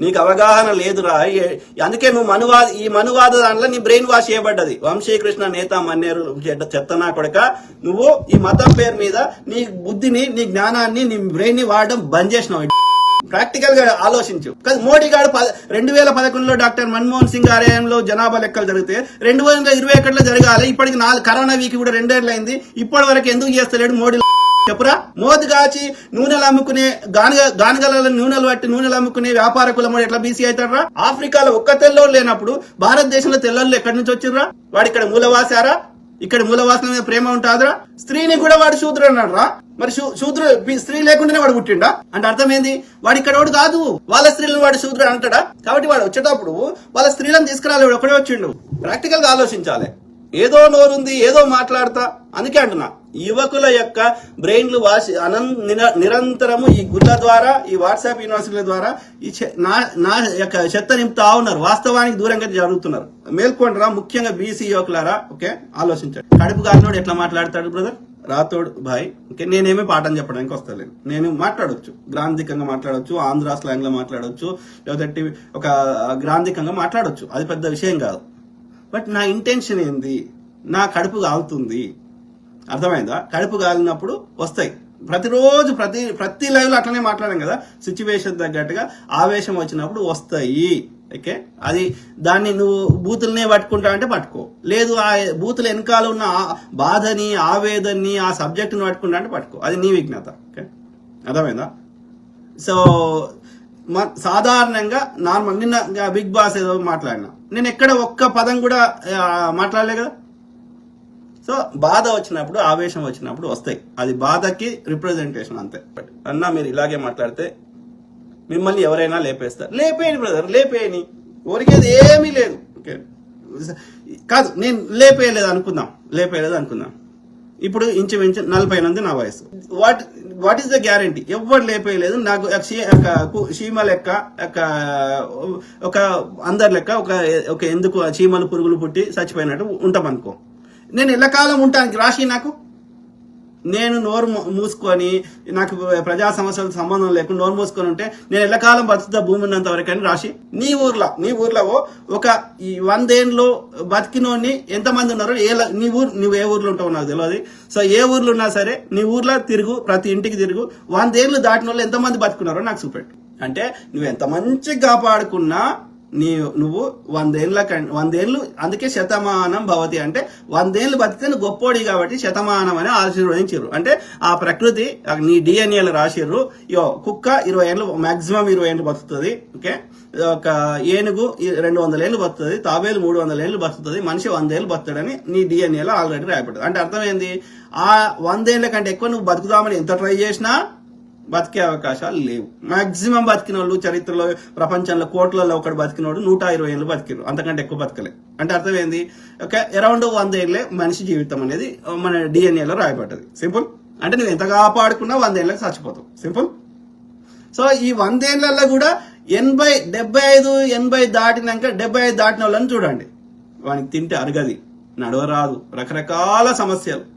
నీకు అవగాహన లేదురా. అందుకే నువ్వు మనువాద ఈ మనువాద దాంట్లో నీ బ్రెయిన్ వాష్ చేయబడ్డది. వంశీకృష్ణ నేత మన్నేరు చెత్తనా కొడక నువ్వు ఈ మతం పేరు మీద నీ బుద్ధిని నీ జ్ఞానాన్ని నీ బ్రెయిన్ని వాడడం బంద్ చేసినావు. ప్రాక్టికల్గా ఆలోచించు. మోడీ గారు రెండు వేల పదకొండులో డాక్టర్ మన్మోహన్ సింగ్ ఆలయంలో జనాభా లెక్కలు జరిగితే రెండు వేల ఇరవై ఒకటిలో జరగాలి. ఇప్పటికి నాలుగు కరోనా వీక్ కూడా రెండేళ్ళు అయింది ఇప్పటి వరకు ఎందుకు చేస్తలేడు మోడీ చెప్పురా? మోదీ కాచి నూనెలు అమ్ముకునే గానగ గానగల నూనెలు పట్టి నూనెలు అమ్ముకునే వ్యాపారకుల మరి ఎట్లా బీసీ అవుతారా ఆఫ్రికాలో ఒక్క తెల్లోడు లేనప్పుడు భారతదేశంలో తెల్లోళ్ళు ఎక్కడి నుంచి వచ్చిర్రా? వాడు ఇక్కడ మూలవాసారా? ఇక్కడ మూలవాసన మీద ప్రేమ ఉంటుందిరా? స్త్రీని కూడా వాడు శూద్రుడు అన్నాడు మరి శూ- శూద్రుడు స్త్రీ లేకుండానే వాడు పుట్టిండా? అంటే అర్థమైంది? వాడు ఇక్కడ వాడు కాదు. వాళ్ళ స్త్రీలను వాడు శూద్రుడు అంటాడా? కాబట్టి వాడు వచ్చేటప్పుడు వాళ్ళ స్త్రీలను తీసుకురాలి వాడు ఒకడే వచ్చిండు. ప్రాక్టికల్గా ఆలోచించాలి. ఏదో నోరుంది ఏదో మాట్లాడతా. అందుకే అంటున్నా యువకుల యొక్క బ్రెయిన్లు వాసి అనం నిర- నిరంతరము ఈ గుళ్ళ ద్వారా ఈ వాట్సాప్ యూనివర్సిటీల ద్వారా ఈ నా నా యొక్క చెత్త నింపుతా ఉన్నారు. వాస్తవానికి దూరంగా జరుగుతున్నారు. మేల్కొండరా ముఖ్యంగా బీసీ యువకులారా ఓకే? ఆలోచించండి. కడుపు గారినోడు ఎట్లా మాట్లాడతాడు బ్రదర్? రాతోడు భాయ్ ఓకే నేనేమి పాఠం చెప్పడానికి వస్తలేను నేను మాట్లాడొచ్చు. గ్రాంధికంగా మాట్లాడొచ్చు ఆంధ్ర స్లాంగ్లో మాట్లాడొచ్చు లేకపోతే ఒక గ్రాంధికంగా మాట్లాడొచ్చు. అది పెద్ద విషయం కాదు. బట్ నా ఇంటెన్షన్ ఏంది? నా కడుపు కాలుతుంది అర్థమైందా? కడుపు కాలినప్పుడు వస్తాయి. ప్రతిరోజు ప్రతి ప్రతి లైవ్లో అట్లనే మాట్లాడాం కదా? సిచ్యువేషన్ తగ్గట్టుగా ఆవేశం వచ్చినప్పుడు వస్తాయి. ఓకే? అది దాన్ని నువ్వు బూతులనే పట్టుకుంటా అంటే పట్టుకో. లేదు ఆ బూతుల వెనకాల ఉన్న ఆ బాధని ఆవేదన్ని ఆ సబ్జెక్టుని పట్టుకుంటా అంటే పట్టుకో. అది నీ విజ్ఞత. ఓకే? అర్థమైందా? సో సాధారణంగా నార్మల్ నిన్న బిగ్ బాస్ ఏదో మాట్లాడినా. నేను ఎక్కడ ఒక్క పదం కూడా మాట్లాడలే కదా. సో బాధ వచ్చినప్పుడు ఆవేశం వచ్చినప్పుడు వస్తాయి. అది బాధకి రిప్రజెంటేషన్ అంతే. బట్ అన్న మీరు ఇలాగే మాట్లాడితే మిమ్మల్ని ఎవరైనా లేపేస్తారు. లేపేయండి బ్రదర్ లేపేయని ఒరికేది ఏమీ లేదు. ఓకే కాదు నేను లేపేయలేదు అనుకుందాం. లేపేయలేదు అనుకుందాం. ఇప్పుడు ఇంచుమించు నలభై మంది నా వయసు. What what is the guarantee ఎవరు లేపేయలేదు. నాకు చీమ లెక్క ఒక ఒక అందరి లెక్క ఒక ఒక ఎందుకు చీమలు పురుగులు పుట్టి చచ్చిపోయినట్టు ఉంటాం అనుకో నేను ఎల్లకాలం ఉంటానికి రాసి నాకు? నేను నోరు మూ- మూసుకొని నాకు ప్రజా సమస్యలకు సంబంధం లేకుండా నోరు మూసుకొని ఉంటే నేను ఎల్లకాలం బతుకుతా భూమి ఉన్నంత వరకు అని రాసి నీ ఊర్లో నీ ఊర్లో ఒక ఈ వందేళ్ళు బతికినోని ఎంతమంది ఉన్నారో ఏ నీ ఊరు నువ్వు ఏ ఊర్లో ఉంటావు నాకు తెలియదు సో ఏ ఊర్లో ఉన్నా సరే నీ ఊర్లో తిరుగు ప్రతి ఇంటికి తిరుగు. వందేళ్ళు దాటిన వాళ్ళు ఎంతమంది బతుకున్నారో నాకు చూపెట్టు. అంటే నువ్వు ఎంత మంచిగా కాపాడుకున్నా నీ నువ్వు వందేళ్ళ వందేళ్ళు అందుకే శతమానం భవతి అంటే వందేళ్ళు బతికితే నువ్వు గొప్పోడి కాబట్టి శతమానం అని ఆశీర్వదించారు అంటే ఆ ప్రకృతి నీ డిఎన్ఏలు రాసిర్రు. యో కుక్క ఇరవై ఏళ్ళు మాక్సిమం ఇరవై ఏళ్ళు బతుకుతుంది ఓకే? ఒక ఏనుగు ఈ- రెండు వందల ఏళ్ళు బతుకుతుంది తాబేలు మూడు వందల ఏళ్ళు బతుకుతుంది మనిషి వందేళ్ళు బతుకుతాడని నీ డిఎన్ఏలో ఆల్రెడీ రాయబడుతుంది అంటే అర్థమైంది? ఆ వందేళ్ళ కంటే ఎక్కువ నువ్వు బతుకుదామని ఎంత ట్రై చేసినా బతికే అవకాశాలు లేవు. మాక్సిమం బతికిన వాళ్ళు చరిత్రలో ప్రపంచంలో కోట్లలో ఒకటి బతికినోడు నూట ఇరవై ఏళ్ళు బతికిరు అంతకంటే ఎక్కువ బతకలే. అంటే అర్థం ఏంది ఒక అరౌండ్ వంద ఏళ్ళే మనిషి జీవితం అనేది మన డిఎన్ఏలో రాయబడ్డది. సింపుల్? అంటే నువ్వు ఎంత కాపాడుకున్నా వంద ఏళ్ళకి చచ్చిపోతావు. సింపుల్? సో ఈ వందేళ్ళలో కూడా ఎనభై డెబ్బై ఐదు ఎనభై దాటినాక డెబ్బై ఐదు దాటిన వాళ్ళని చూడండి. వానికి తింటే అరగది నడవరాదు. రకరకాల సమస్యలు.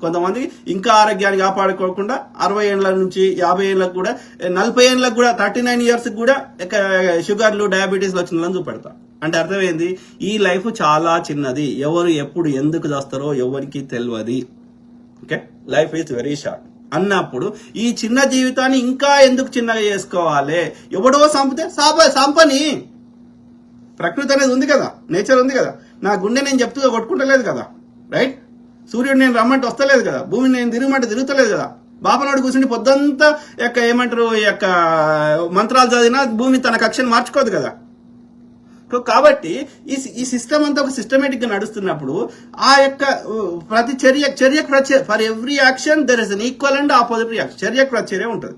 కొంతమంది ఇంకా ఆరోగ్యాన్ని కాపాడుకోకుండా అరవై ఏళ్ళ నుంచి యాభై ఏళ్ళకు కూడా నలభై ఏళ్ళకు కూడా థర్టీ నైన్ ఇయర్స్ కూడా షుగర్లు డయాబెటీస్ వచ్చిన వాళ్ళని చూపెడతా. అంటే అర్థమైంది? ఈ లైఫ్ చాలా చిన్నది. ఎవరు ఎప్పుడు ఎందుకు చేస్తారో ఎవరికి తెలియదు okay? Life is very short. అన్నప్పుడు ఈ చిన్న జీవితాన్ని ఇంకా ఎందుకు చిన్నగా చేసుకోవాలి? ఎవడో సంపితే సాప సంపని. ప్రకృతి అనేది ఉంది కదా? నేచర్ ఉంది కదా? నా గుండె నేను చెప్తూ కొట్టుకుంటలేదు కదా? రైట్? సూర్యుడు నేను రమ్మంటే వస్తలేదు కదా. భూమిని నేను తిరగమంటే తిరుగుతలేదు కదా. బాపనాడు కూర్చుని పొద్దంతా యొక్క ఏమంటారు ఈ యొక్క మంత్రాలు చదివినా భూమి తన కక్షను మార్చుకోదు కదా. సో కాబట్టి ఈ ఈ సిస్టమ్ అంతా ఒక సిస్టమేటిక్గా నడుస్తున్నప్పుడు ఆ యొక్క ప్రతి చర్య చర్యకు ప్రచర్య for every action there is an equal and opposite reaction. చర్యకు ప్రచర్య ఉంటుంది.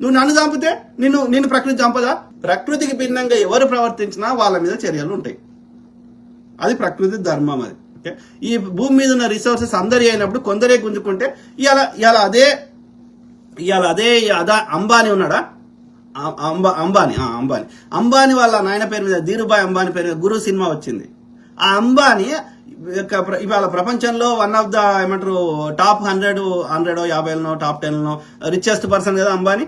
నువ్వు నన్ను చంపితే నిన్ను నిన్ను ప్రకృతి చంపదా? ప్రకృతికి భిన్నంగా ఎవరు ప్రవర్తించినా వాళ్ళ మీద చర్యలు ఉంటాయి. అది ప్రకృతి ధర్మం అది. ఈ భూమి మీద ఉన్న రిసోర్సెస్ అందరి అయినప్పుడు కొందరే గుంజుకుంటే ఇవాళ ఇవాళ అదే ఇవాళ అదే అదా అంబానీ ఉన్నాడా? అంబా అంబానీ అంబానీ. అంబానీ వాళ్ళ నాయన పేరు మీద ధీరుభాయ్ అంబానీ పేరు మీద గురు సినిమా వచ్చింది. ఆ అంబానీ ఇవాళ ప్రపంచంలో వన్ ఆఫ్ ద ఏమంటారు టాప్ హండ్రెడ్ హండ్రెడ్ యాభైలో టాప్ టెన్లో రిచెస్ట్ పర్సన్ కదా అంబానీ?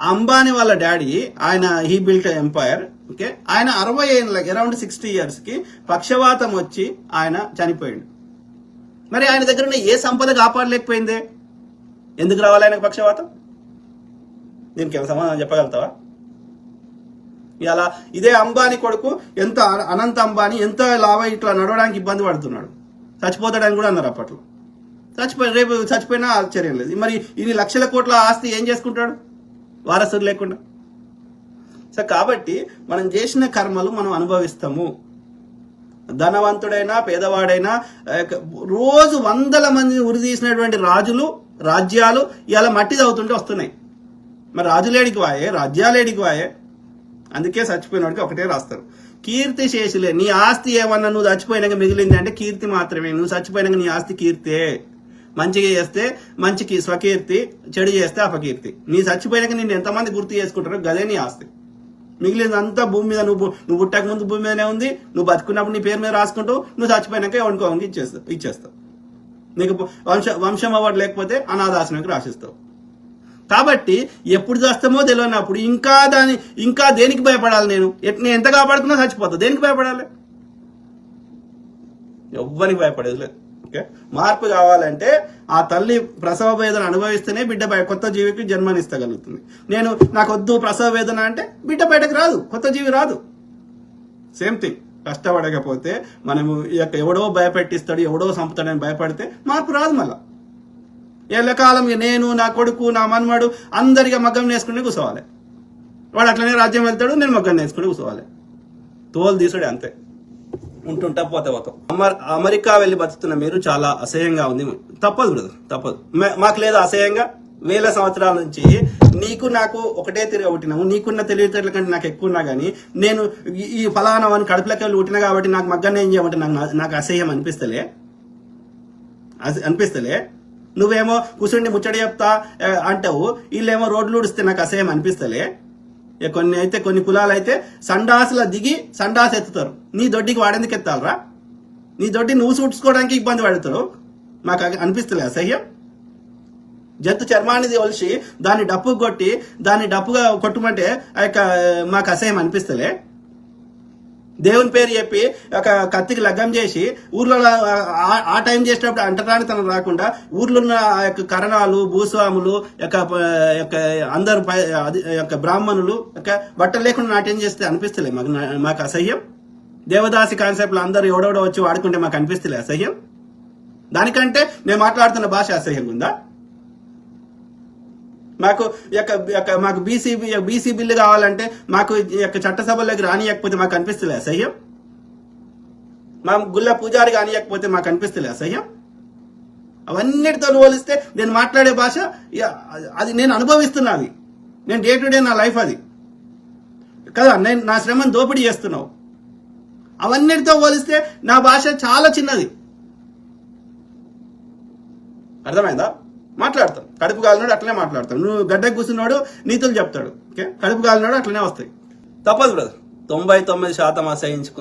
అంబానీ వాళ్ళ డాడీ ఆయన హీ బిల్ట్ ఎంపైర్ ఓకే ఆయన అరవై ఏళ్ళకి అరౌండ్ సిక్స్టీ ఇయర్స్కి పక్షవాతం వచ్చి ఆయన చనిపోయాడు. మరి ఆయన దగ్గర ఉన్న ఏ సంపద కాపాడలేకపోయిందే? ఎందుకు రావాలి ఆయనకు పక్షవాతం? దీనికి ఏమైనా సమాధానం చెప్పగలుగుతావా? ఇలా ఇదే అంబానీ కొడుకు ఎంత అనంత అంబానీ ఎంత లాభ ఇట్లా నడవడానికి ఇబ్బంది పడుతున్నాడు. చచ్చిపోతాడని కూడా అన్నారు అప్పట్లో. చచ్చిపోయి రేపు చచ్చిపోయినా ఆశ్చర్యం లేదు. మరి ఇన్ని లక్షల కోట్ల ఆస్తి ఏం చేసుకుంటాడు? వారసుడు లేకుండా. సో కాబట్టి మనం చేసిన కర్మలు మనం అనుభవిస్తాము. ధనవంతుడైనా పేదవాడైనా రోజు వందల మందిని ఉరి తీసినటువంటి రాజులు రాజ్యాలు ఇలా మట్టి చదువుతుంటే వస్తున్నాయి. మరి రాజులేడికి వాయే? రాజ్యాలేడికి వాయే? అందుకే చచ్చిపోయినోడికి ఒకటే రాస్తారు. కీర్తి శేషులే నీ ఆస్తి ఏమన్నా నువ్వు చచ్చిపోయినాక మిగిలింది అంటే కీర్తి మాత్రమే. నువ్వు చచ్చిపోయినాక నీ ఆస్తి కీర్తే. మంచిగా చేస్తే మంచికి స్వకీర్తి చెడు చేస్తే అపకీర్తి. నీ చచ్చిపోయినాక నిన్ను ఎంతమంది గుర్తు చేసుకుంటారో గదే నీ ఆస్తి. మిగిలిందంతా భూమి మీద నువ్వు నువ్వు పుట్టక ముందు భూమి మీదనే ఉంది. నువ్వు బతుకున్నప్పుడు నీ పేరు మీద రాసుకుంటూ నువ్వు చచ్చిపోయినాక ఎవరికో ఎవరికి ఇచ్చేస్తావు ఇచ్చేస్తావు. నీకు వంశ వంశం అవ్వడం లేకపోతే అనాథాశ్రమానికి రాసిస్తావు. కాబట్టి ఎప్పుడు చేస్తామో తెలియనప్పుడు ఇంకా దాని ఇంకా దేనికి భయపడాలి నేను? నేను ఎంత కాపాడుతున్నా చచ్చిపోతా. దేనికి భయపడాలి? ఎవ్వరికి భయపడేది లేదు. ఓకే? మార్పు కావాలంటే ఆ తల్లి ప్రసవ వేదన అనుభవిస్తేనే బిడ్డ కొత్త జీవికి జన్మనిస్తగలుగుతుంది. నేను నాకు వద్దు ప్రసవ వేదన అంటే బిడ్డ బయటకు రాదు కొత్త జీవి రాదు. Same thing. కష్టపడకపోతే మనము ఈ యొక్క ఎవడో భయపెట్టిస్తాడు ఎవడో చంపుతాడని భయపడితే మార్పు రాదు మళ్ళా. ఎల్లకాలం నేను నా కొడుకు నా మన్మడు అందరిగా మగ్గం నేసుకుని కూర్చోవాలి వాడు అట్లనే రాజ్యం వెళ్తాడు నేను మగ్గం నేసుకుని కూర్చోవాలి తోలు తీసుడే అంతే. ఉంటుంటా పోతే పోతాం. అమర్- అమెరికా వెళ్ళి బతుకుతున్న మీరు చాలా అసహ్యంగా ఉంది. తప్పదు బ్రదర్ తప్పదు. మే- మాకు లేదా అసహ్యంగా. వేల సంవత్సరాల నుంచి నీకు నాకు ఒకటే తిరిగి ఒకటినాము నీకున్న తెలివితేటల కంటే నాకు ఎక్కువ ఉన్నా కానీ నేను ఈ- ఫలానా అని కడుపులకి వెళ్ళి పుట్టినా కాబట్టి నాకు మగ్గన్న ఏం చేయమంటే నాకు నాకు అసహ్యం అనిపిస్తలే. అస- అనిపిస్తలే. నువ్వేమో కూర్చుండి ముచ్చడి చెప్తా అంటావు. వీళ్ళేమో రోడ్లు ఊడిస్తే నాకు అసహ్యం అనిపిస్తలే. ఇక కొన్ని అయితే కొన్ని కులాలు అయితే సండాసుల దిగి సండాస్ ఎత్తుతారు. నీ దొడ్డికి వాడేందుకు ఎత్తాలరా? నీ దొడ్డి నువ్వు చూడ్చుకోవడానికి ఇబ్బంది పడతారు మాకు అది అనిపిస్తలే అసహ్యం జంతు చర్మాన్ని ఒలిసి దాన్ని డప్పు కొట్టి దాన్ని డప్పుగా కొట్టుమంటే ఆ యొక్క మాకు అసహ్యం అనిపిస్తలే? దేవుని పేరు చెప్పి ఒక కత్తికి లగ్గం చేసి ఊర్లో ఆ- ఆ టైం చేసినప్పుడు అంటరానితనం రాకుండా ఊర్లో ఉన్న యొక్క కరణాలు భూస్వాములు యొక్క యొక్క అందరు అది- యొక్క బ్రాహ్మణులు యొక్క బట్టలు లేకుండా నాట్యం చేస్తే అనిపిస్తలే మాకు మాకు అసహ్యం. దేవదాసి కాన్సెప్ట్లు అందరూ ఎవడెవడో వచ్చి వాడుకుంటే మాకు అనిపిస్తలే అసహ్యం. దానికంటే నేను మాట్లాడుతున్న భాష అసహ్యంగా ఉందా? మాకు యొక్క మాకు బీసీ బీసీ బిల్లు కావాలంటే మాకు యొక్క చట్టసభలోకి రానియకపోతే మాకు అనిపిస్తలే అసహ్యం మా గుళ్ళ పూజారి కానియకపోతే మాకు అనిపిస్తలే అసహ్యం అవన్నిటితో పోలిస్తే నేను మాట్లాడే భాష అది నేను అనుభవిస్తున్నది. నేను డే టు డే నా లైఫ్ అది. కదా నేను నా శ్రమను దోపిడీ చేస్తున్నావు. అవన్నిటితో పోలిస్తే నా భాష చాలా చిన్నది. అర్థమైందా? మాట్లాడతాం. కడుపు కాలినాడు అట్లనే మాట్లాడతాం. నువ్వు గడ్డకు కూర్చున్నాడు నీతులు చెప్తాడు. ఓకే? కడుపు కాలినాడు అట్లనే వస్తాయి. తప్పదు బ్రదర్. తొంభై తొమ్మిది శాతం అసహించుకు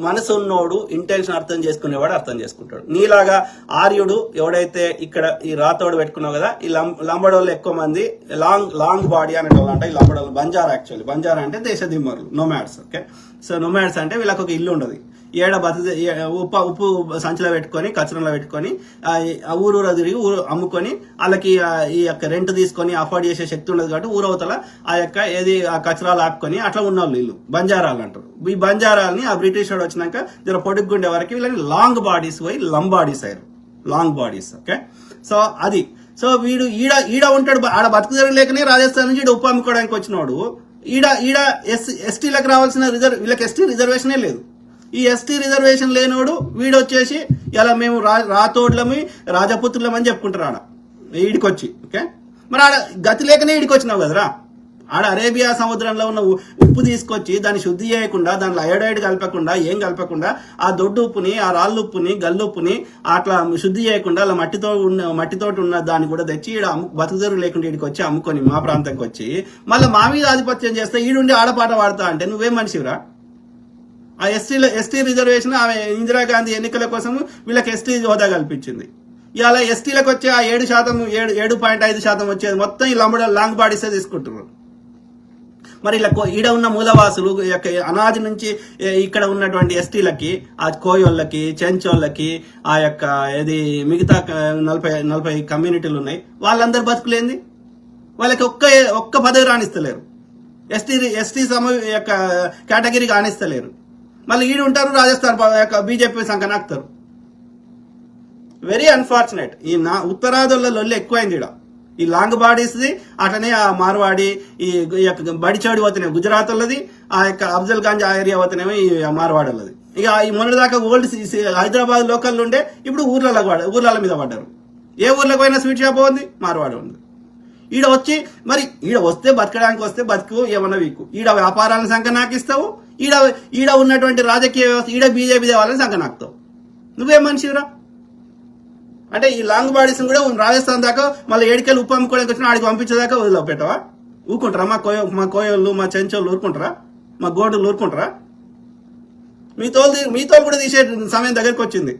మనసు ఉన్నోడు ఇంటెన్షన్ అర్థం చేసుకునేవాడు అర్థం చేసుకుంటాడు. నీలాగా ఆర్యుడు ఎవడైతే ఇక్కడ ఈ రాతోడు పెట్టుకున్నావు కదా ఈ లంబడోళ్ళు ఎక్కువ మంది లాంగ్ లాంగ్ బాడీ అనేటోళ్ళు అంటే ఈ లంబడోళ్ళు బంజారా యాక్చువల్లీ బంజారా అంటే దేశ దిమ్మరులు నొమాడ్స్ ఓకే? సో నొమాడ్స్ అంటే వీళ్ళకి ఒక ఇల్లు ఉండదు. ఏడ బత ఉప్పు ఉప్పు సంచిలో పెట్టుకొని కచరంలో పెట్టుకొని ఊరు ఊరు తిరిగి ఊరు అమ్ముకొని వాళ్ళకి ఈ యొక్క రెంట్ తీసుకొని అఫోర్డ్ చేసే శక్తి ఉండదు కాబట్టి ఊరవతల ఆ యొక్క ఏది ఆ కచరాలు ఆపుకొని అట్లా ఉన్నవాళ్ళు వీళ్ళు. బంజారాలు అంటారు. ఈ బంజారాల్ని ఆ బ్రిటిష్ వాడు వచ్చినాక జర పొడుగ్గుండే వరకు వీళ్ళని లాంగ్ బాడీస్ పోయి లంబాడీస్ అయ్యారు. లాంగ్ బాడీస్ ఓకే సో అది. సో వీడు ఈడ ఈడ ఉంటాడు ఆడ బతుకు లేకనే రాజస్థాన్ నుంచి ఈడ ఉప్పు అమ్ముకోవడానికి వచ్చినాడు. ఈడ ఈడ ఎస్ ఎస్టీలకు రావాల్సిన రిజర్వ్ వీళ్ళకి ఎస్టీ రిజర్వేషనే లేదు. ఈ ఎస్టీ రిజర్వేషన్ లేనోడు వీడు వచ్చేసి ఇలా మేము రా రాతోడ్లమి రాజపుత్రులమని చెప్పుకుంటారు ఆడ ఈడికొచ్చి ఓకే? మరి ఆడ గతి లేకనే ఈడికొచ్చినావు కదరా? ఆడ అరేబియా సముద్రంలో ఉన్న ఉప్పు తీసుకొచ్చి దాన్ని శుద్ధి చేయకుండా దాంట్లో అయోడైడ్ కలపకుండా ఏం కలపకుండా ఆ దొడ్డు ఉప్పుని ఆ రాళ్ళు ఉప్పుని గల్లు ఉప్పుని అట్లా శుద్ధి చేయకుండా అలా మట్టితో ఉన్న మట్టితో ఉన్న దాన్ని కూడా తెచ్చి ఈడ అమ్ము లేకుండా ఈడికి వచ్చి అమ్ముకొని మా ప్రాంతంకి వచ్చి మళ్ళీ మా మీద ఆధిపత్యం చేస్తే ఈడుండి ఆడపాట వాడతా అంటే నువ్వేం మనిషిరా ఆ ఎస్టీలో ఎస్టీ రిజర్వేషన్ ఆమె ఇందిరాగాంధీ ఎన్నికల కోసం వీళ్ళకి ఎస్టీ హోదా కల్పించింది. ఇవాళ ఎస్టీలకు వచ్చే ఆ ఏడు శాతం ఏడు ఏడు పాయింట్ ఐదు శాతం వచ్చేది మొత్తం ఈ లంబడ లాంగ్ బాడీసే తీసుకుంటున్నారు. మరి ఇలా కో- ఈడ ఉన్న మూలవాసులు యొక్క అనాది నుంచి ఇక్కడ ఉన్నటువంటి ఎస్టీలకి ఆ కోయోళ్ళకి చెంచోళ్ళకి ఆ యొక్క ఏది మిగతా నలభై నలభై కమ్యూనిటీలు ఉన్నాయి వాళ్ళందరు బతుకులేంది వాళ్ళకి ఒక్క ఒక్క పదవి రాణిస్తలేరు. ఎస్టీ ఎస్టీ సమ యొక్క కేటగిరీ కానిస్తలేరు మళ్ళీ ఈడు ఉంటారు రాజస్థాన్ యొక్క బీజేపీ సంకనాక్తారు వెరీ అన్ఫార్చునేట్ ఈ నా ఉత్తరాదుల లొల్లి ఎక్కువైంది ఈడ. ఈ లాంగ్ బాడీస్ది అటనే ఆ మార్వాడి ఈ యొక్క బడిచాడు పోతున్నాయి గుజరాత్ వాళ్ళది ఆ యొక్క అఫ్జల్ గంజ్ ఆ ఏరియా పోతున్నాయి ఈ మార్వాడి వాళ్ళది ఇక ఈ మొన్నటిదాకా ఓల్డ్ హైదరాబాద్ లోకల్ ఉండే ఇప్పుడు ఊర్లలో పడ ఊర్ల మీద పడ్డారు. ఏ ఊర్లకు పోయినా స్వీట్ షాప్ ఉంది మార్వాడు ఉంది. ఈడ వచ్చి మరి ఈడ వస్తే బతకడానికి వస్తే బతుకు ఏమన్నా వీకు. ఈడ వ్యాపారాల సంఖ్య నాకిస్తావు ఈడ ఈడ ఉన్నటువంటి రాజకీయ వ్యవస్థ ఈడ బీజేపీ దేవాలని సంఖ్య నాకుతావు నువ్వేం మనిషిరా అంటే ఈ లాంగ్ బాడీస్ని కూడా రాజస్థాన్ దాకా మళ్ళీ ఏడికెళ్ళి ఉప్పు అమ్ముకోవడానికి వచ్చిన ఆడికి పంపించేదాకా వదిలే పెట్టవా ఊరుకుంటారా? మా కోయ మా కోయోళ్ళు మా చెంచోళ్ళు ఊరుకుంటారా? మా గోడలు ఊరుకుంటారా? మీతో మీతో కూడా తీసే సమయం దగ్గరికి వచ్చింది.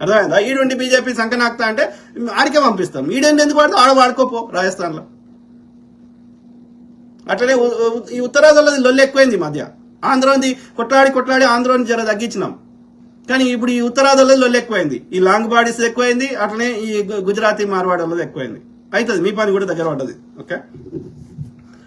అర్థమైందా? ఈడుండి బీజేపీ సంకనాక్తా అంటే ఆడికే పంపిస్తాం. ఈడేంటి ఎందుకు వాడుతూ ఆడ వాడుకోపో రాజస్థాన్లో. అట్లనే ఈ ఉత్తరాదిలో లొల్లి ఎక్కువైంది మధ్య. ఆంధ్రోని కొట్లాడి కొట్లాడి ఆంధ్రోని జర తగ్గించినాం. కానీ ఇప్పుడు ఈ ఉత్తరాదిలో లొల్లు ఎక్కువైంది. ఈ లాంగ్ బాడీస్ ఎక్కువైంది అట్లనే ఈ గుజరాతీ మార్వాడలో ఎక్కువైంది. అవుతుంది మీ పని కూడా దగ్గర పడ్డది. ఓకే?